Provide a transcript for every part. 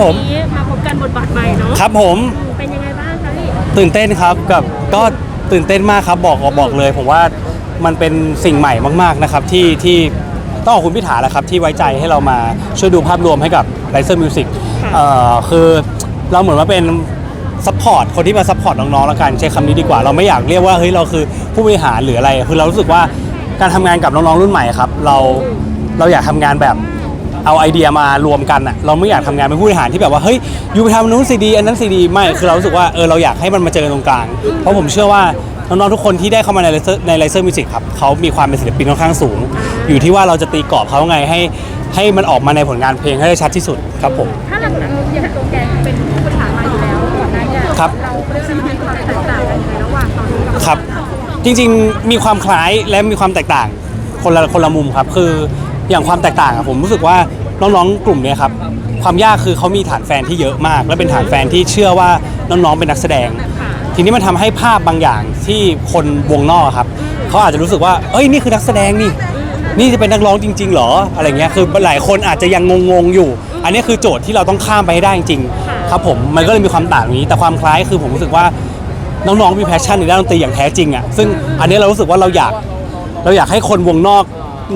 ผม วันนี้มาพบกันบทบาทใหม่เนาะครับผมเป็นยังไงบ้างคะพี่ตื่นเต้นครับกับก็ตื่นเต้นมากครับบอกบอกเลย ผมว่ามันเป็นสิ่งใหม่มาก ๆนะครับ ที่ที่ต้องขอบคุณพี่ถาแหละครับ ที่ไว้ใจให้เรามาช่วยดูภาพรวมให้กับ l i เซอร์มิวสิกเอ่อคือเราเหมือนว่าเป็นซัพพอร์ตคนที่มาซัพพอร์ตน้องๆแล้วกันใช้คำนี้ดีกว่า เราไม่อยากเรียกว่าเฮ้ยเราคือผู้บริหารหรืออะไร คือเรารู้สึกว่าการทำงานกับน้องๆรุ่นใหม่ครับ เราเราอยากทำงานแบบ เอาไอเดียมารวมกันอะเราไม่อยากทำงานเป็นผู้บริหารที่แบบว่าเฮ้ยยูไปทำอันนู้นซีดีอันนั้นซีดีไม่คือเรารู้สึกว่าเออเราอยากให้มันมาเจอกันตรงกลาง เพราะผมเชื่อว่าน้องๆทุกคนที่ได้เข้ามาในไลเซอร์ในไลเซอร์มิวสิกครับเขามีความเป็นศิลปินค่อนข้างสูง อยู่ที่ว่าเราจะตีกรอบเขาไงให้ให้มันออกมาในผลงานเพลงให้ได้ชัดที่สุดครับผม ถ้าเราอย่างตัวแกเป็นผู้บริหารมาอยู่แล้วก่อนหน้านี้ครับ เราได้มีความแตกต่างกันยังไงระหว่างตอนนี้กับครับจริงๆมีความคล้ายและมีความแตกต่างคนละคนละมุมครับ คืออย่างความแตกต่างอะผมรู้สึกว่า น้องๆกลุ่มเนี้ยครับความยากคือเขามีฐานแฟนที่เยอะมาก และเป็นฐานแฟนที่เชื่อว่าน้องๆเป็นนักแสดง ทีนี้มันทำให้ภาพบางอย่างที่คนวงนอกครับเขาอาจจะรู้สึกว่าเอ้ยนี่คือนักแสดงนี่ นี่จะเป็นนักร้องจริง ๆเหรออะไรเงี้ยคือหลายคนอาจจะยังงงๆอยู่ อันนี้คือโจทย์ที่เราต้องข้ามไปให้ได้จริงๆครับผมมันก็เลยมีความต่างนี้ แต่ความคล้ายคือผมรู้สึกว่าน้องๆมีแพชชั่นในด้านดนตรีอย่างแท้จริงอะซึ่งอันนี้เรารู้สึกว่าเราอยากเราอยากให้คนวงนอก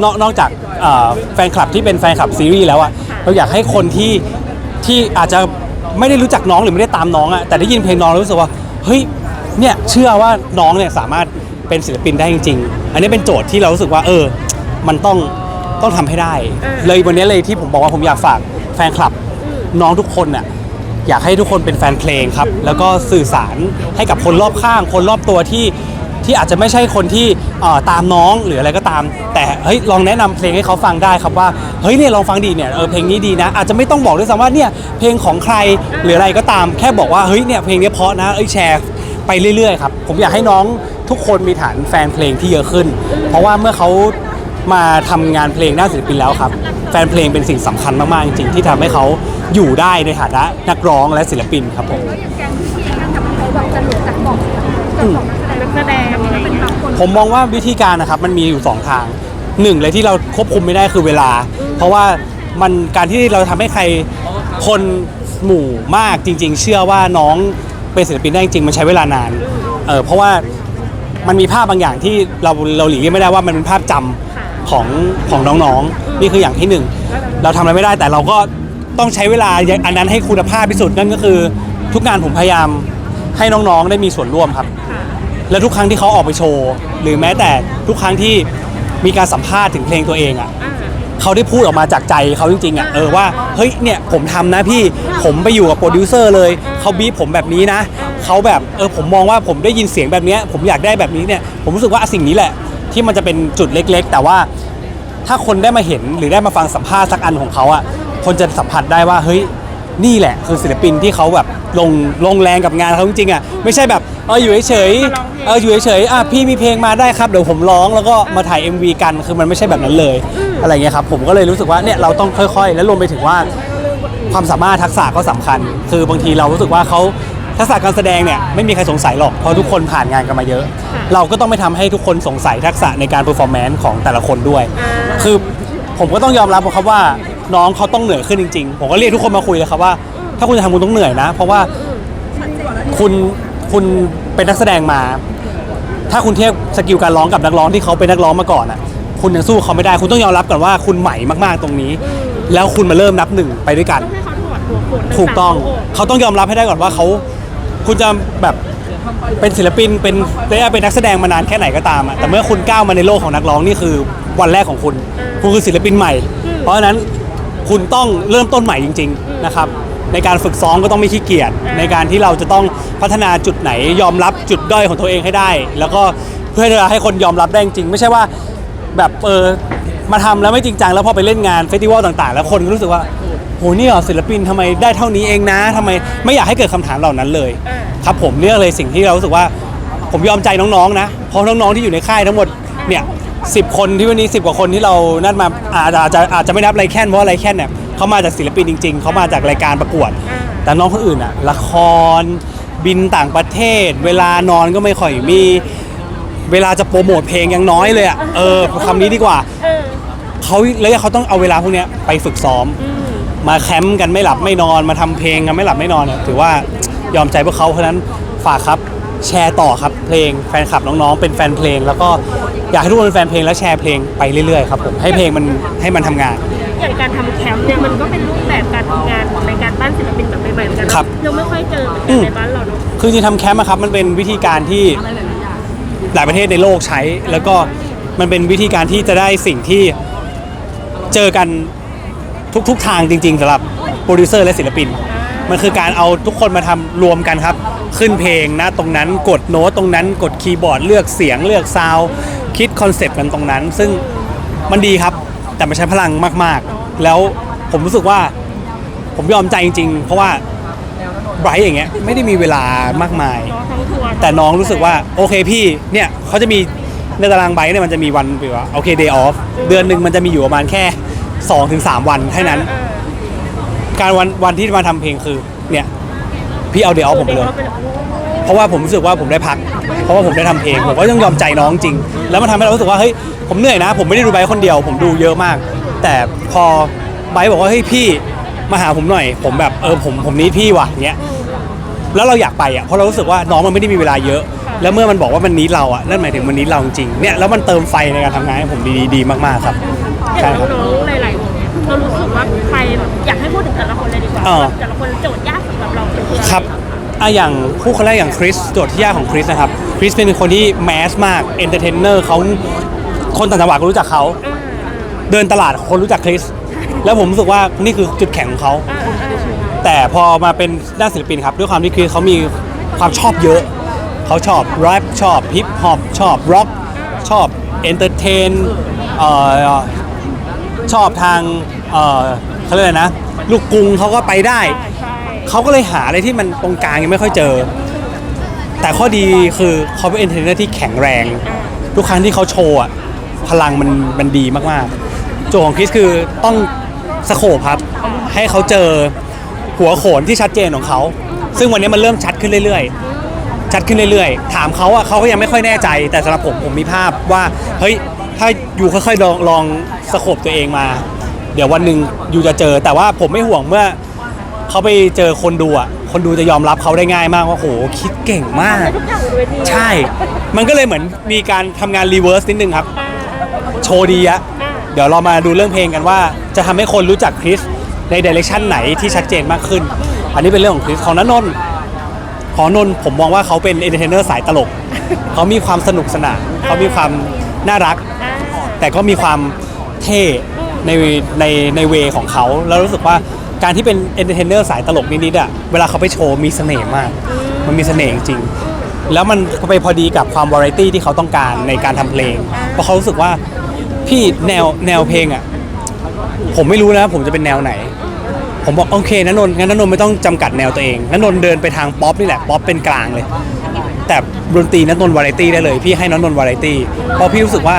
นอกนอกจาก อ่อแฟนคลับที่เป็นแฟนคลับซีรีส์แล้วอะเราอยากให้คนที่ที่อาจจะไม่ได้รู้จักน้องหรือไม่ได้ตามน้องอะแต่ได้ยินเพลงน้องแล้วรู้สึกว่าเฮ้ยเนี่ยเชื่อว่าน้องเนี่ยสามารถเป็นศิลปินได้จริง ๆ อันนี้เป็นโจทย์ที่เรารู้สึกว่าเออ มันต้องต้องทำให้ได้ เลยวันนี้เลยที่ผมบอกว่าผมอยากฝากแฟนคลับน้องทุกคนน่ะอยากให้ทุกคนเป็นแฟนเพลงครับ แล้วก็สื่อสารให้กับคนรอบข้าง คนรอบตัวที่ ที่อาจจะไม่ใช่คนที่เอ่อตามน้องหรืออะไรก็ตาม แต่เฮ้ยลองแนะนำเพลงให้เขาฟังได้ครับว่าเฮ้ยเนี่ยลองฟังดีเนี่ยเออเพลงนี้ดีนะ อาจจะไม่ต้องบอกด้วยซ้ำว่าเนี่ยเพลงของใครหรืออะไรก็ตาม แค่บอกว่าเฮ้ยเนี่ยเพลงนี้เพราะนะเอ้ยแชร์ไปเรื่อยๆครับผมอยากให้น้องทุกคนมีฐานแฟนเพลงที่เยอะขึ้น เพราะว่าเมื่อเขา มาทำงานเพลงด้านศิลปินแล้วครับ แฟนเพลงเป็นสิ่งสำคัญมาก ๆ จริง ๆ ที่ทำให้เขาอยู่ได้ในฐานะนักร้องและศิลปินครับผมก็อย่างแกงพี่เองทำให้เขาแบบจะหลุดจากกล่องจากกล่องนักแสดงนักแสดง ผมมองว่าวิธีการนะครับมันมีอยู่ 2 ทางหนึ่งเลยที่เราควบคุมไม่ได้คือเวลา เพราะว่ามันการที่เราทำให้ใครคนหมู่มากจริง ๆ เชื่อว่าน้องเป็นศิลปินได้จริงๆมันใช้เวลานานเออเพราะว่ามันมีภาพบางอย่างที่เราเราหลีกเลี่ยงไม่ได้ว่ามันเป็นภาพจำของของน้องๆ นี่คืออย่างที่หนึ่งเราทำอะไรไม่ได้แต่เราก็ต้องใช้เวลาอันนั้นให้คุณภาพที่สุดนั่นก็คือ ทุกงานผมพยายามให้น้องๆได้มีส่วนร่วมครับ แล้วทุกครั้งที่เขาออกไปโชว์ หรือแม้แต่ทุกครั้งที่มีการสัมภาษณ์ถึงเพลงตัวเองอะเขาได้พูดออกมาจากใจเขาจริงๆอะเออว่าเฮ้ยเนี่ยผมทำนะพี่ผมไปอยู่กับโปรดิวเซอร์เลยเขาบีบผมแบบนี้นะเขาแบบเออผมมองว่าผมได้ยินเสียงแบบเนี้ยผมอยากได้แบบนี้เนี่ยผมรู้สึกว่าสิ่งนี้แหละ ที่มันจะเป็นจุดเล็กๆ แต่ว่าถ้าคนได้มาเห็นหรือได้มาฟังสัมภาษณ์สักอันของเขาอะคนจะสัมผัสได้ว่าเฮ้ยนี่แหละคือศิลปินที่เขาแบบลงลงแรงกับงานเขาจริงๆอะไม่ใช่แบบ เอออยู่เฉยๆเอออยู่เฉยๆอะพี่มีเพลงมาได้ครับเดี๋ยวผมร้องแล้วก็มาถ่าย MV กันคือมันไม่ใช่แบบนั้นเลย อะไรเงี้ยครับผมก็เลยรู้สึกว่าเนี่ยเราต้องค่อยๆ และรวมไปถึงว่าความสามารถทักษะก็สำคัญ คือบางทีเรารู้สึกว่าเขาทักษะการแสดงเนี่ยไม่มีใครสงสัยหรอกเพราะทุกคนผ่านงานกันมาเยอะ เราก็ต้องไม่ทำให้ทุกคนสงสัยทักษะในการเ e อร์ฟอร์แมนซ์ของแต่ละคนด้วย คือผมก็ต้องยอมรับครับว่าน้องเขาต้องเหนื่อยขึ้นจริงๆ ผมก็เรียกทุกคนมาคุยเลยครับว่า ถ้าคุณจะทำคุณต้องเหนื่อยนะ เพราะว่าคุณ คุณเป็นนักแสดงมา ถ้าคุณเทียบสกิลการร้องกับนักร้องที่เขาเป็นนักร้องมาก่อนอะ คุณยังสู้เขาไม่ได้คุณต้องยอมรับก่อนว่าคุณใหม่มากๆตรงนี้ แล้วคุณมาเริ่มนับหนึ่งไปด้วยกัน ให้เขาถอดหัวโขนถูกต้องเขาต้องยอมรับให้ได้ก่อนว่าเขา คุณจะแบบเป็นศิลปินเป็นระยะเป็นนักแสดงมานานแค่ไหนก็ตามอะแต่เมื่อคุณก้าวมาในโลกของนักร้องนี่คือวันแรกของคุณ คุณคือศิลปินใหม่ เพราะฉะนั้นคุณต้องเริ่มต้นใหม่จริง ๆ นะครับ ในการฝึกซ้อมก็ต้องไม่ขี้เกียจในการที่เราจะต้องพัฒนาจุดไหนยอมรับจุดด้อยของตัวเองให้ได้ แล้วก็เพื่อจะให้คนยอมรับได้จริงๆไม่ใช่ว่าแบบเออมาทำแล้วไม่จริงจังแล้วพอไปเล่นงานเฟสติวัลต่างๆ แล้วคนก็รู้สึกว่าโหนี่เหรอศิลปินทำไมได้เท่านี้เองนะทำไมไม่อยากให้เกิดคำถามเหล่านั้นเลย ครับผมเนี่ยเลยสิ่งที่เรารู้สึกว่าผมยอมใจน้องๆนะเพราะน้องๆที่อยู่ในค่ายทั้งหมดเนี่ยสิคนที่วันนี้10กว่าคนที่เรานัดมาอาจจะอาจจะอาจจะไม่นับไรแค่นเพราะไรแค่นเนี่ย เขามาจากศิลปินจริง ๆ เขามาจากรายการประกวด แต่น้องคนอื่นอะละคร บินต่างประเทศ เวลานอนก็ไม่ค่อยมี เวลาจะโปรโมทเพลงยังน้อยเลยอะเออคำนี้ดีกว่าเออเขาแล้วเขาต้องเอาเวลาพวกเนี้ยไปฝึกซ้อม มาแคมป์กันไม่หลับไม่นอนมาทำเพลงกันไม่หลับไม่นอนเนี่ยถือว่ายอมใจพวกเขาเพราะฉะนั้นฝากครับ แชร์ต่อครับเพลงแฟนคลับน้องๆ เป็นแฟนเพลง แล้วก็อยากให้ทุกคนเป็นแฟนเพลงแล้วแชร์เพลงไปเรื่อยๆครับผมให้เพลงมันให้มันทำงาน อย่างการทำแคมป์เนี่ยมันก็เป็นรูปแบบการทำงานในการบ้านศิลปินแบบใหม่ๆเหมือนกันนะครับ ยังไม่ค่อยเจอเหมือนกันในบ้านเราเนาะคือจริงๆทำแคมป์อะครับมันเป็นวิธีการที่หลายประเทศในโลกใช้ แล้วก็มันเป็นวิธีการที่จะได้สิ่งที่เจอกันทุกๆทางจริงๆสำหรับโปรดิวเซอร์และศิลปิน มันคือการเอาทุกคนมาทำรวมกันครับ ขึ้นเพลงนะตรงนั้นกดโน้ตตรงนั้นกดคีย์บอร์ดเลือกเสียงเลือกซาวด์คิดคอนเซปต์กันตรงนั้น ซึ่งมันดีครับ แต่มันใช้พลังมากๆ แล้วผมรู้สึกว่าผมยอมใจจริงๆ เพราะว่าไบรท์อย่างเงี้ยไม่ได้มีเวลามากมาย ทั้งทัวร์แต่น้องรู้สึกว่าโอเคพี่เนี่ยเขาจะมีในตารางไบค์เนี่ยมันจะมีวันแบบว่าโอเค day off เดือนหนึ่งมันจะมีอยู่ประมาณแค่ 2-3 วันเท่านั้น เอ การวันวันที่มาทำเพลงคือเนี่ยพี่เอา day off ผมไปเลยเพราะว่าผมรู้สึกว่าผมได้พัก เพราะว่าผมได้ทำเพลงผมก็ต้องยอมใจน้องจริง แล้วมันทำให้เรารู้สึกว่าเฮ้ยผมเหนื่อยนะ ผมไม่ได้ดูไบค์คนเดียว ผมดูเยอะมาก แต่พอไบค์บอกว่าเฮ้ยพี่มาหาผมหน่อย ผมแบบเออผมผมนี้พี่ว่ะเงี้ยแล้วเราอยากไปอะเพราะเรารู้สึกว่าน้องมันไม่ได้มีเวลาเยอะ แล้วเมื่อมันบอกว่ามันนี้เราอะนั่นหมายถึงมันนี้เราจริงเนี่ยแล้วมันเติมไฟในการทำงานให้ผมดีดีมากๆครับ ใช่ย่างครับ น้องๆหลายๆคนเนี่ยเรารู้สึก ว่าใครแบบอยากให้พูดถึงแต่ละคนเลยดีกว่าเออ แต่ละคนโจทย์ยากสำหรับเราคืออะไรครับอะอย่างคู่คนแรกอย่างคริสโจทย์ที่ยากของคริสนะครับ คริสเป็นคนที่แมสมาก เอนเตอร์เทนเนอร์เขาคนต่างจังหวัดก็รู้จักเขาเออเดินตลาดคนรู้จักคริส แล้วผมรู้สึกว่านี่คือจุดแข็งของเขาเออเออเออแต่พอมาเป็นด้านศิลปินครับ ด้วยความที่คริสเขามีความชอบเยอะ เขาชอบแรปชอบฮิปฮอปชอบร็อกชอบเอนเตอร์เทนเอ่อชอบทาง เอ่อเขาเรียกอะไรนะ ลูกกรุงเขาก็ไปได้ใช่ใช่เขาก็เลยหาอะไรที่มันตรงกลางยังไม่ค่อยเจอ แต่ข้อดีคือเขาเป็นเอนเตอร์เทนเนอร์ที่แข็งแรง ทุกครั้งที่เขาโชว์อะพลังมันมันดีมากๆ โจทย์ของคริสคือต้องสโคปครับ ให้เขาเจอหัวโขนที่ชัดเจนของเขา ซึ่งวันนี้มันเริ่มชัดขึ้นเรื่อยๆ ชัดขึ้นเรื่อยๆ ถามเขาอะเขาก็ยังไม่ค่อยแน่ใจ แต่สำหรับผมผมมีภาพว่า เฮ้ย ถ้าอยู่ค่อยๆลองลองสโคปตัวเองมา เดี๋ยววันหนึ่งอยู่จะเจอ แต่ว่าผมไม่ห่วงเมื่อเขาไปเจอคนดูอะ คนดูจะยอมรับเขาได้ง่ายมากว่าโหคิดเก่งมาก ทุกอย่างบนเวทีใช่ มันก็เลยเหมือนมีการทำงานรีเวิร์สนิดนึงครับ อ่าโชว์ดีอะเดี๋ยวเรามาดูเรื่องเพลงกันว่า จะทำให้คนรู้จักคริสในเดเรคชันไหนที่ชัดเจนมากขึ้น อันนี้เป็นเรื่องของคริสของนนนท์ของนนท์ผมมองว่าเขาเป็นเอนเตอร์เทนเนอร์สายตลก เขามีความสนุกสนานเขามีความน่ารัก อ่าแต่ก็มีความเท่ ในในในเวของเขา แล้วรู้สึกว่าการที่เป็นเอนเตอร์เทนเนอร์สายตลกนิดๆอะเวลาเขาไปโชว์มีเสน่ห์มาก มันมีเสน่ห์จริงๆแล้วมันก็ไปพอดีกับความวาไรตี้ที่เขาต้องการในการทำเพลง เพราะเขารู้สึกว่าพี่แนวแนวเพลงอะผมไม่รู้นะผมจะเป็นแนวไหน ผมบอกโอเคนะนนท์งั้นนนท์ไม่ต้องจำกัดแนวตัวเองนนท์เดินไปทางป๊อปนี่แหละป๊อปเป็นกลางเลย แต่ดนตรีนั้นนนท์วาไรตี้ได้เลย พี่ให้น้องนนท์วาไรตี้เพราะพี่รู้สึกว่า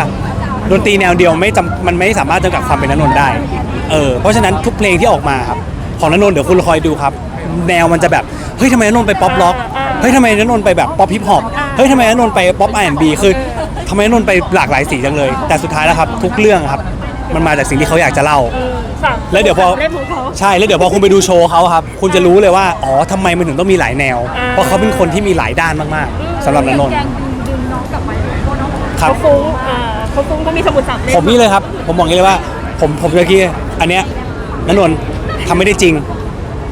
ดนตรีแนวเดียวไม่จำมันไม่สามารถจำกัดความเป็นนันนนท์ได้เออเพราะฉะนั้นทุกเพลงที่ออกมาครับของนันนนท์เดี๋ยวคุณคอยดูครับ แนวมันจะแบบเฮ้ยทำไมนันนนท์ไปป๊อปล็อกเฮ้ยทำไมนันนนท์ไปแบบป๊อปฮิปฮอปเฮ้ยทำไมนันนนท์ไปป๊อปไอแอนบีคือทำไมนันนนท์ไปหลากหลายสีจังเลย แต่สุดท้ายแล้วครับ ทุกเรื่องครับ มันมาจากสิ่งที่เขาอยากจะเล่าเออสามแล้วเดี๋ยวพอเล่นของเขาใช่แล้วเดี๋ยวพอคุณไปดูโชว์เขาครับ คุณจะรู้เลยว่าอ๋อทำไมมันถึงต้องมีหลายแนวอ่าเพราะเขาเป็นคนที่มีหลายด้านมากๆสำหรับนันนนท์ครับ เขาฟุ้งอ่าเขาฟุ้งก็มีสมุดสามเล่มผมนี่เลยครับ ผมบอกอย่างนี้เลยว่า ผมผมเมื่อกี้อันเนี้ยนันนนท์ทำไม่ได้จริง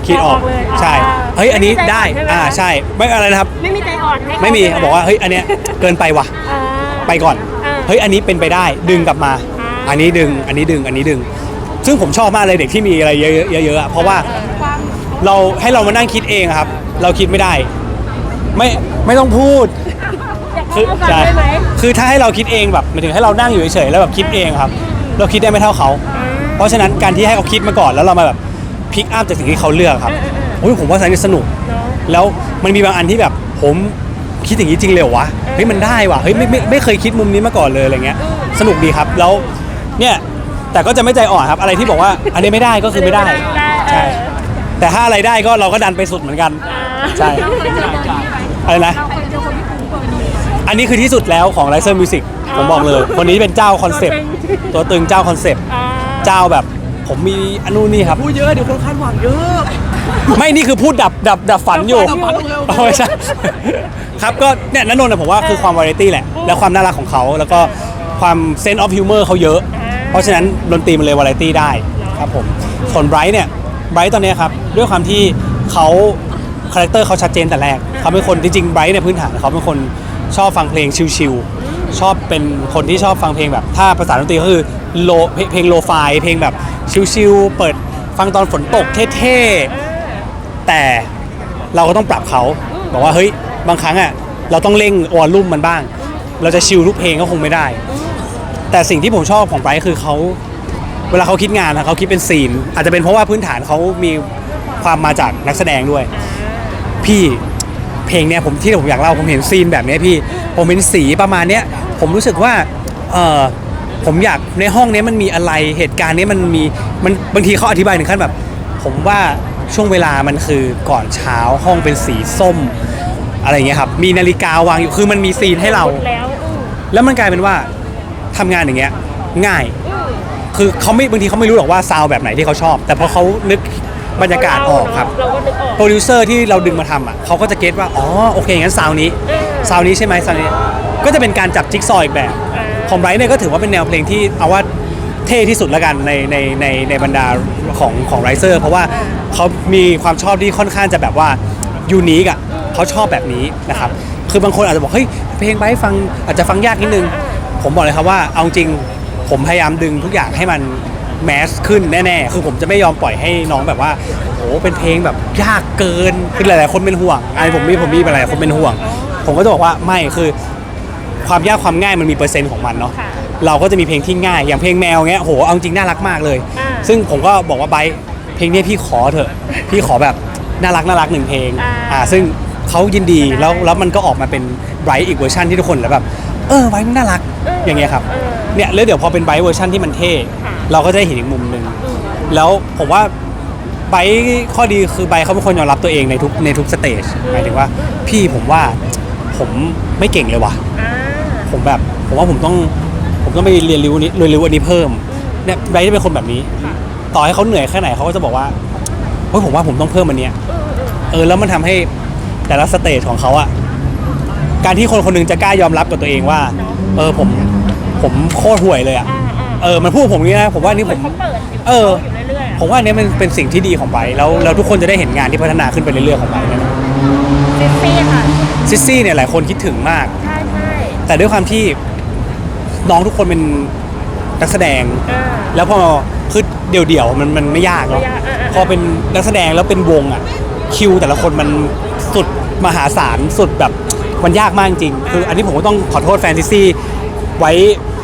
คิดออกเลยใช่อ่าเฮ้ยอันนี้ได้ม่มีใจอ่าอ่อนใช่ไหมใช่ไม่อะไรนะครับ ไม่มีใจอ่อนให้เขาไม่มีใช่หบอกว่าเฮ้ยอันเนี้ยเกินไปว่ะ อ่าไปก่อนอ่าเฮ้ย อันนี้เป็นไปได้ ดึงกลับมา อ่า อันนี้ดึง อันนี้ดึง อันนี้ดึง ซึ่งผมชอบมากเลยเด็กที่มีอะไรเยอะๆเยอะๆอะเพราะว่าเราให้เรามานั่งคิดเองอะครับ เราคิดไม่ได้ ไม่ ไม่ต้องพูด คือเอาฟังใช่ได้ไหมคือถ้าให้เราคิดเองแบบหมายถึงให้เรานั่งอยู่เฉยๆแล้วแบบคิดเองครับ เราคิดได้ไม่เท่าเขา เพราะฉะนั้นการที่ให้เขาคิดมาก่อนแล้วเรามาแบบพิกอัพจากสิ่งที่เขาเลือกครับโอ้ยผมว่าสนุกสนุกเนาะแล้วมันมีบางอันที่แบบผมคิดอย่างนี้จริงเลยเหรอวะเฮ้ยมันได้ว่ะเฮ้ยไม่ไม่ไม่เคยคิดมุมนี้มาก่อนเลยอะไรเงี้ย สนุกดีครับแล้วเนี่ยแต่ก็จะไม่ใจอ่อนครับ อะไรที่บอกว่าอันนี้ไม่ได้ก็คือไม่ได้ใช่แต่ถ้าอะไรได้ก็เราก็ดันไปสุดเหมือนกัน ใช่อะไรนะ อันนี้คือที่สุดแล้วของ l i เซอร์มิวสิกผมบอกเลย คนนี้เป็นเจ้าคอนเซปต์ตัวตึงเจ้าคอนเซปต์อ่าเจ้าแบบผผมมีอันนู้นนี่ครับ พูดเยอะเดี๋ยวคนคาดหวังเยอะ ไม่นี่คือพูดดับดับดับฝันอยู่ดับฝันเร็วๆ เอาไม่ใช่ ครับก็เนี่ยนันนนท์อะผมว่าคือความวาไรตี้แหละ และความน่ารักของเขา แล้วก็ความเซนต์ออฟฮิวเมอร์เขาเยอะ เพราะฉะนั้นดนตรีมันเลยวาไรตี้ได้ครับผมส่วนไบรท์เนี่ยไบรท์ตอนเนี้ยครับ ด้วยความที่เขาคาแรคเตอร์เขาชัดเจนแต่แรกเขาเป็นคนจริงๆไบรท์เนี่ยพื้นฐานเขาเป็นคน ชอบฟังเพลงชิลๆชอบเป็นคนที่ชอบฟังเพลงแบบ ถ้าภาษาดนตรีก็คือโลเพลงโลฟายเพลงแบบชิลๆเปิดฟังตอนฝนตกเท่ๆแต่เราก็ต้องปรับเขาบอกว่าเฮ้ยบางครั้งอะเราต้องเร่งวอลลุ่มมันบ้าง เราจะชิลทุกเพลงก็คงไม่ได้ แต่สิ่งที่ผมชอบของไบรท์คือเขาเวลาเขาคิดงานนะเขาคิดเป็นซีน อาจจะเป็นเพราะว่าพื้นฐานเขามีความมาจากนักแสดงด้วย พี่ เพลงเนี้ยผมที่ผมอยากเล่าผมเห็นซีนแบบเนี้ยพี่ ผมเห็นสีประมาณเนี้ยผมรู้สึกว่าเออผมอยากในห้องเนี้ยมันมีอะไรเหตุการณ์เนี้ยมันมีมันบางทีเขาอธิบายถึงขั้นแบบ ผมว่าช่วงเวลามันคือก่อนเช้าห้องเป็นสีส้ม อะไรอย่างเงี้ยครับมีนาฬิกาวางอยู่คือมันมีซีนให้เราหมดแล้วอืมแล้วมันกลายเป็นว่าทำงานอย่างเงี้ยง่ายอืมคือเขาไม่บางทีเขาไม่รู้หรอกว่าซาวด์แบบไหนที่เขาชอบ แต่พอเขานึก บรรยากาศออกครับ เราก็นึกออกโปรดิวเซอร์ที่เราดึงมาทำอะเขาก็จะเก็ตว่า อ๋อ โอเค งั้นซาวนี้เออซาวนี้ใช่ไหมซาวนี้ ก็จะเป็นการจับจิ๊กซอว์อีกแบบอ่าของไบรท์เนี่ยก็ถือว่าเป็นแนวเพลงที่เอาว่าเท่ที่สุดละกันในในในในบรรดาของของไรเซอร์ เพราะว่าเขามีความชอบที่ค่อนข้างจะแบบว่ายูนิคอะเขาชอบแบบนี้นะครับ คือบางคนอาจจะบอก เฮ้ย เพลงไบรท์ฟังอาจจะฟังยากนิดนึง ผมบอกเลยครับว่า เอาจริง ผมพยายามดึงทุกอย่างให้มัน แมสขึ้นแน่ๆ คือผมจะไม่ยอมปล่อยให้น้องแบบว่าโอ้เป็นเพลงแบบยากเกินคือหลายๆคนเป็นห่วงไอ้ผมมีผมมีหลายๆคนเป็นห่วง ผมก็จะบอกว่าไม่คือความยากความง่ายมันมีเปอร์เซ็นต์ของมันเนาะค่ะเราก็จะมีเพลงที่ง่ายอย่างเพลงแมวเงี้ยโหเอาจริงน่ารักมากเลยอ่าซึ่งผมก็บอกว่าไบร์ทเพลงเนี้ยพี่ขอเถอะพี่ขอแบบน่ารักน่ารักหนึ่งเพลงอ่าอ่าซึ่งเขายินดีได้แล้วแล้วมันก็ออกมาเป็นไบรท์อีกเวอร์ชันที่ทุกคนแล้วแบบเออไบรท์มันน่ารักเอออย่างเงี้ยครับเออเนี่ยแล้วเดี๋ยวพอเป็นไบรท์เวอร์ชันที่มันเท่ค่ะ เราก็จะได้เห็นอีกมุมหนึ่งอืมแล้วผมว่าไบร์ทข้อดีคือไบร์ทเขาเป็นคนยอมรับตัวเองในทุกในทุกสเตจหมายถึงว่าพี่ผมว่าผมไม่เก่งเลยว่ะ อ่าผมแบบผมว่าผมต้องผมต้องไปเรียนรู้นี้เรียนรู้อันนี้เพิ่มเนี่ยไบรท์จะเป็นคนแบบนี้ค่ะต่อให้เขาเหนื่อยแค่ไหนเขาก็จะบอกว่าเฮ้ยผมว่าผมต้องเพิ่มอันเนี้ยอืมอืมเออแล้วมันทำให้แต่ละสเตจของเขาอะการที่คนคนหนึงจะกล้ายอมรับกับตัวเองว่า เออผมผมโคตรห่วยเลยอะอ่าอ่า เออมันพูดผมอย่างนี้นะผมว่านี่เหผมือนมเขาเปิดอยู่เออ อยู่เรื่อยๆอะผมว่าอันเนี้ยมันเป็นสิ่งที่ดีของไบรท์แล้วแล้วทุกคนจะได้เห็นงานที่พัฒนาขึ้นไปเรื่อยๆของไบรท์เนี่ยเซ็กซี่ค่ะ ซิสซี่เนี่ยหลายคนคิดถึงมาก ใช่ใช่แต่ด้วยความที่น้องทุกคนเป็นนักแสดงอ่าแล้วพอคือเดี่ยวๆมันมันไม่ยากเนาะไม่ยากอ่าๆพอเป็นนักแสดงแล้วเป็นวงอะคิวแต่ละคนมันสุดมหาศาลสุดแบบมันยากมากจริงคืออันนี้ผมก็ต้องขอโทษแฟนซิซี่ไว้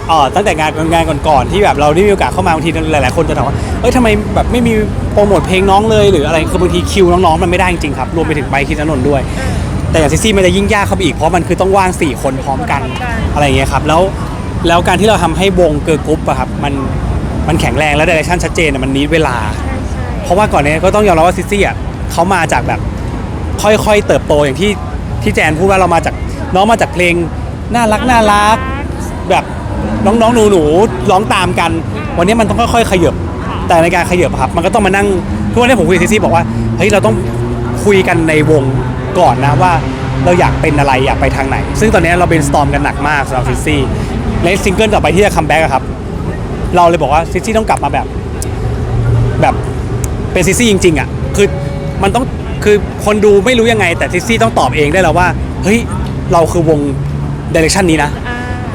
เอ่อตั้งแต่งานงานก่อนๆที่แบบเราได้มีโอกาสเข้ามาบางทีหลายๆคนจะถามว่าเอ้ยทำไมแบบไม่มีโปรโมทเพลงน้องเลยหรืออะไรคือบางทีคิวน้องๆมันไม่ได้จริงๆครับรวมไปถึงใบคิดนนท์ด้วย แต่อย่างซิซี่มันจะยิ่งยากเข้าไปอีกเพราะมันคือต้องว่าง4คนพร้อมกันอะไรอย่างเงี้ยครับแล้วแล้วการที่เราทำให้วงเกิร์ลกรุ๊ปอะครับมันมันแข็งแรงและเดเรคชั่นชัดเจนอะมันนี้เวลาใช่ใช่เพราะว่าก่อนเนี้ยก็ต้องยอมรับว่าซิซี่อะเขามาจากแบบค่อยๆเติบโตอย่างที่ที่แจนพูดว่าเรามาจากน้องมาจากเพลงน่ารักน่ารัก แบบ น้องๆหนูๆร้องตามกัน วันนี้มันต้องค่อยๆขยับแต่ในการขยับอะครับ มันก็ต้องมานั่งทุกวันนี้ผมคุยกับซิซี่บอกว่าเฮ้ยเราต้องคุยกันในวงก่อนนะว่าเราอยากเป็นอะไรอยากไปทางไหน ซึ่งตอนนี้เราเป็นสตอมกันหนักมากสำหรับซิซี่และซิงเกิลต่อไปที่จะคัมแบ็กครับ เราเลยบอกว่าซิซี่ต้องกลับมาแบบ แบบเป็นซิซี่จริง ๆอะคือมันต้องคือคนดูไม่รู้ยังไง แต่ซิซี่ต้องตอบเองได้แล้วว่า เฮ้ย เราคือวงเดเรคชันนี้นะ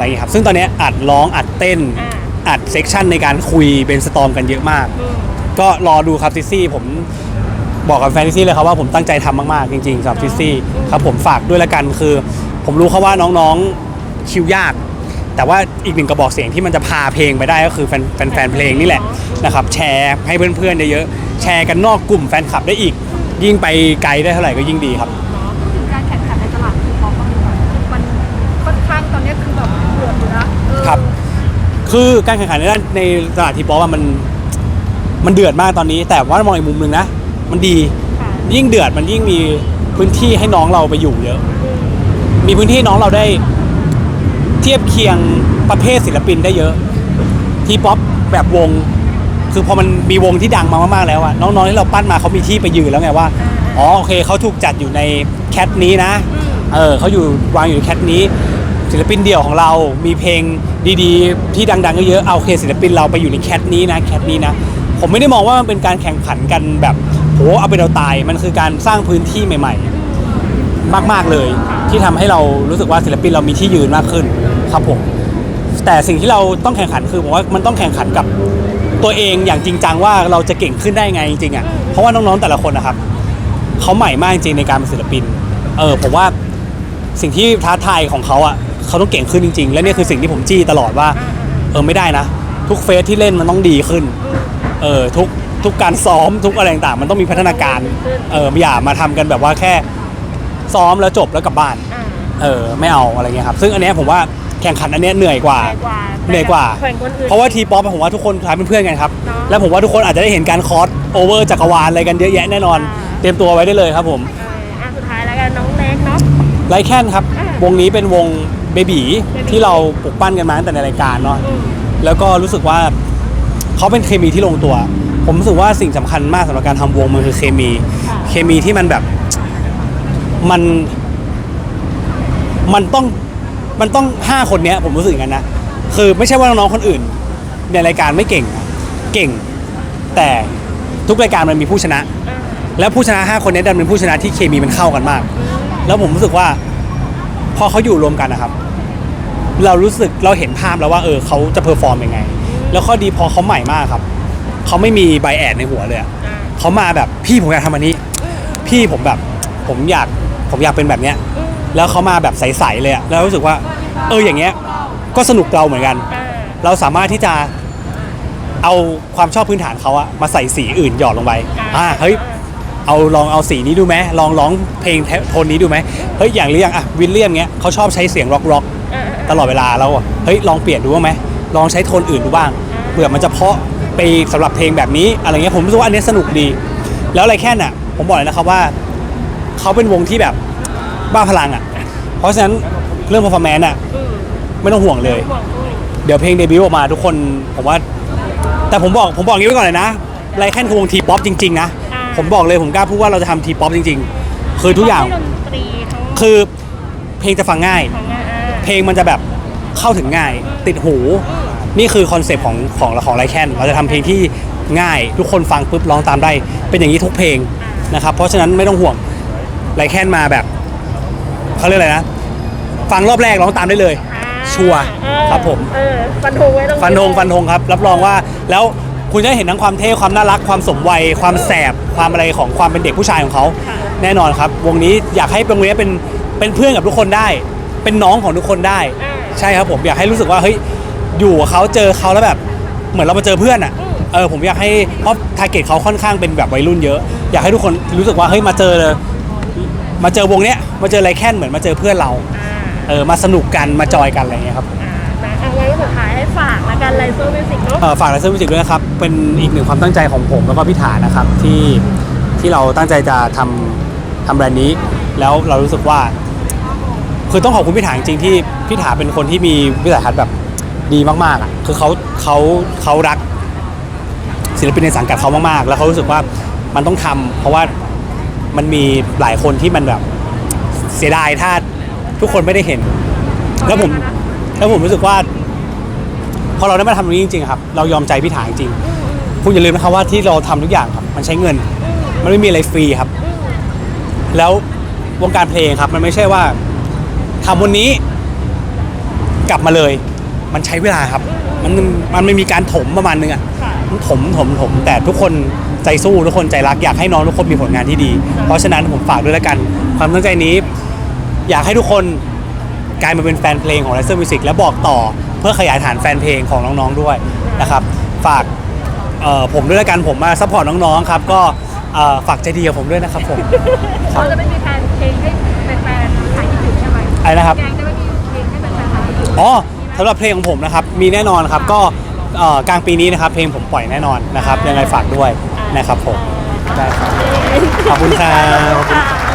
อ่าอะไรอย่างเงี้ยครับซึ่งตอนเนี้ยอัดร้องอัดเต้น อ่า อัดเซกชันในการคุยเป็นสตอมกันเยอะมาก อืมก็รอดูครับซิซี่ผมบอกกับแฟนซิซี่เลยครับว่าผมตั้งใจทำมากๆจริงๆสำหรับซิซี่ครับผมฝากด้วยละกันคือ ผมรู้เขาว่าน้องๆคิวยาก แต่ว่าอีกหนึ่งกระบอกเสียงที่มันจะพาเพลงไปได้ก็คือแฟนแฟนแฟนเพลงนี่แหละนะครับแชร์ให้เพื่อนๆเยอะๆแชร์กันนอกกลุ่มแฟนคลับได้อีก ยิ่งไปไกลได้เท่าไหร่ก็ยิ่งดีครับ การแข่งขันในตลาดคือพอมันมันค่อนข้างตอนนี้คือแบบเดือดอยู่นะเออ ครับ คือการแข่งขันในด้านในตลาดทีป๊อปอะมันมันเดือดมากตอนนี้ แต่ว่ามองอีกมุมหนึ่งนะ มันดีค่ะยิ่งเดือดมันยิ่งมีพื้นที่ให้น้องเราไปอยู่เยอะ มีพื้นที่ให้น้องเราได้เทียบเคียงประเภทศิลปินได้เยอะ ทีป๊อปแบบวง คือพอมันมีวงที่ดังมามากๆแล้วอะน้องๆที่เราปั้นมาเขามีที่ไปยืนแล้วไงว่า อ๋อโอเคเขาถูกจัดอยู่ในแคทนี้นะ เออเขาอยู่วางอยู่ในแคทนี้ ศิลปินเดี่ยวของเรา มีเพลงดีๆ ที่ดังๆเยอะๆเอาเคศิลปินเราไปอยู่ในแคทนี้นะแคทนี้นะ ผมไม่ได้มองว่ามันเป็นการแข่งขันกันแบบโหเอาไปเราตาย มันคือการสร้างพื้นที่ใหม่ ๆ มากๆเลย ที่ทำให้เรารู้สึกว่าศิลปินเรามีที่ยืนมากขึ้นครับผมแต่สิ่งที่เราต้องแข่งขันคือผมว่ามันต้องแข่งขันกับตัวเองอย่างจริงจังว่าเราจะเก่งขึ้นได้ไงจริงๆอะเพราะว่าน้องๆแต่ละคนนะครับเขาใหม่มากจริงในการเป็นศิลปิน เออผมว่าสิ่งที่ท้าทายของเขาอะ เขาต้องเก่งขึ้นจริง ๆ และนี่คือสิ่งที่ผมจี้ตลอดว่า เออไม่ได้นะ ทุกเฟสที่เล่นมันต้องดีขึ้น เออทุกทุกการซ้อมทุกอะไรต่างๆมันต้องมีพัฒนาการ เอออย่ามาทำกันแบบว่าแค่ซ้อมแล้วจบแล้วกลับบ้านอ่าเออไม่เอาอะไรเงี้ยครับ ซึ่งอันเนี้ยผมว่าแข่งขันอันเนี้ยเหนื่อยกว่า เหนื่อยกว่าเหนื่อยกว่าแข่งคนอื่นเพราะว่าทีป๊อปผมว่าทุกคนคล้ายเป็นเพื่อนกันครับเนาะแล้วผมว่าทุกคนอาจจะได้เห็นการคอสโอเวอร์จักรวาลอะไรกันเยอะแยะแน่นอนอ่าเตรียมตัวไว้ได้เลยครับผมเอออะสุดท้ายแล้วกันน้องเล็กเนาะไลแคนครับอ่าวงนี้เป็นวง เบบี Baby ที่เราปลุกปั้นกันมาตั้งแต่ในรายการเนาะอืมแล้วก็รู้สึกว่าเขาเป็นเคมีที่ลงตัว ผมรู้สึกว่าสิ่งสำคัญมากสำหรับการทำวงมันคือเคมีค่ะเคมีที่มันแบบมันมันต้องมันต้องห้าคนเนี้ยผมรู้สึกอย่างนั้นนะคือไม่ใช่ว่าน้องๆคนอื่น ในรายการไม่เก่งนะเก่ง แต่ทุกรายการมันมีผู้ชนะอ่าแล้วผู้ชนะห้าคนเนี้ยดันเป็นผู้ชนะที่เคมีมันเข้ากันมาก แล้วผมรู้สึกว่า พอเขาอยู่รวมกันนะครับ เรารู้สึกเราเห็นภาพแล้วว่าเออเขาจะเพอร์ฟอร์มยังไง แล้วข้อดีพอเขาใหม่มากครับเขาไม่มีไบแอดในหัวเลยอะอ่าเขามาแบบพี่ผมอยากทำอันนี้ พี่ผมแบบผมอยากผมอยากเป็นแบบเนี้ย แล้วเขามาแบบใสๆเลยอะแล้วรู้สึกว่า เอออย่างเงี้ย ก็สนุกเราเหมือนกันอ่าเราสามารถที่จะเอาความชอบพื้นฐานเขาอะมาใส่สีอื่นหยอดลงไปอ่าเฮ้ย เอาลองเอาสีนี้ดูไหมลองร้องเพลงโทนนี้ดูไหมเฮ้ยอย่างหรือยังอะวิลเลียมเงี้ยเขาชอบใช้เสียงร็อกร็อกอ่าตลอดเวลาแล้วอะเฮ้ยลองเปลี่ยนดูบ้างไหมลองใช้โทนอื่นดูบ้างเผื่อมันจะเพาะไปสำหรับเพลงแบบนี้อะไรเงี้ยผมรู้สึกว่าอันเนี้ยสนุกดี แล้วอะไรแค่น่ะ ผมบอกเลยนะครับว่าเขาเป็นวงที่แบบบ้าพลังอะเพราะฉะนั้นเรื่อง performance อะอืมไม่ต้องห่วงเลยห่วงอุ้ยเดี๋ยวเพลงเดบิวต์ออกมาทุกคนผมว่า แต่ผมบอกผมบอกอย่างนี้ไว้ก่อนเลยนะไรแค่นคือวงทีป๊อปจริงๆนะ ผมบอกเลยผมกล้าพูดว่าเราจะทำทีป๊อปจริง ๆ คือทุกอย่างทั้ดนตรีทั้งคือเพลงจะฟังง่าย ของงานอ่าเพลงมันจะแบบเข้าถึงง่าย ติดหู นี่คือคอนเซปต์ของของของไรแคนเราจะทำเพลงที่ง่าย ทุกคนฟังปุ๊บร้องตามได้ เป็นอย่างนี้ทุกเพลงนะครับเพราะฉะนั้นไม่ต้องห่วงไรแคนมาแบบเขาเรียกอะไรนะ ฟังรอบแรกร้องตามได้เลยอ่าชัวร์เออครับผม เออฟันธงไว้ตรงฟันธงฟันธงครับ รับรองว่าแล้ว คุณจะได้เห็นทั้งความเท่ความน่ารักความสมวัย ความแสบความอะไรของความเป็นเด็กผู้ชายของเขาค่ะแน่นอนครับ วงนี้อยากให้วงนี้เป็นเป็นเพื่อนกับทุกคนได้ เป็นน้องของทุกคนได้อ่าใช่ครับผมอยากให้รู้สึกว่าเฮ้ยอยู่กับเขาเจอเขาแล้วแบบ เหมือนเรามาเจอเพื่อนอะอืมเออผมอยากให้เพราะทาร์เก็ตเขาค่อนข้างเป็นแบบวัยรุ่นเยอะ อยากให้ทุกคนรู้สึกว่าเฮ้ยมาเจอเลยมาเจอวงเนี้ยมาเจอไรแค่นเหมือนมาเจอเพื่อนเราอ่าเออมาสนุกกันมาจอยกันอะไรอย่างเงี้ยครับ ฝากละกันไลเซอร์มิวสิกเนาะเอ่อฝากไลเซอร์มิวสิกด้วยนะครับ เป็นอีกหนึ่งความตั้งใจของผมแล้วก็พี่ถานะครับที่ที่เราตั้งใจจะทำทำแบรนด์นี้ แล้วเรารู้สึกว่า คือต้องขอบคุณพี่ถาจริงๆที่พี่ถาเป็นคนที่มีวิสัยทัศน์แบบดีมากๆอะคือเขาเขาเขารัก ศิลปินในสังกัดเขามากๆ แล้วเขารู้สึกว่ามันต้องทำเพราะว่ามันมีหลายคนที่มันแบบเสียดายถ้าทุกคนไม่ได้เห็น แล้วผมแล้วผมรู้สึกว่า อเราได้มาทำตรงนี้จริงๆครับเรายอมใจพี่ถาจริงๆคุณอย่าลืมนะครับว่าที่เราทำทุกอย่างครับมันใช้เงิน มันไม่มีอะไรฟรีครับ แล้ววงการเพลงครับ มันไม่ใช่ว่าทำวันนี้ กลับมาเลย มันใช้เวลาครับ มันมันไม่มีการถมประมาณนึงอะค่ะถมถมถมแต่ทุกคนใจสู้ทุกคนใจรักอยากให้น้องทุกคนมีผลงานที่ดี เพราะฉะนั้นผมฝากด้วยแล้วกัน ความตั้งใจนี้ อยากให้ทุกคนกลายมาเป็นแฟนเพลงของ r i s e r Music และบอกต่อ เพื่อขยายฐานแฟนเพลงของน้องๆด้วยนะครับฝากเอ่อผมด้วยแล้วกันผมมาซัพพอร์ตน้องๆครับก็เอ่อฝากใจดีกับผมด้วยนะครับผมเขาจะไม่มีแฟนเพลงให้แฟนๆขายที่อยู่ใช่ไหมอะไรนะครับ แกงจะไม่มีเพลงให้แฟนๆขายที่อยู่อ๋อสำหรับเพลงของผมนะครับมีแน่นอนครับก็เอ่อกลางปีนี้นะครับเพลงผมปล่อยแน่นอนนะครับยังไงฝากด้วยนะครับผมได้ครับขอบคุณครับขอบคุณครับ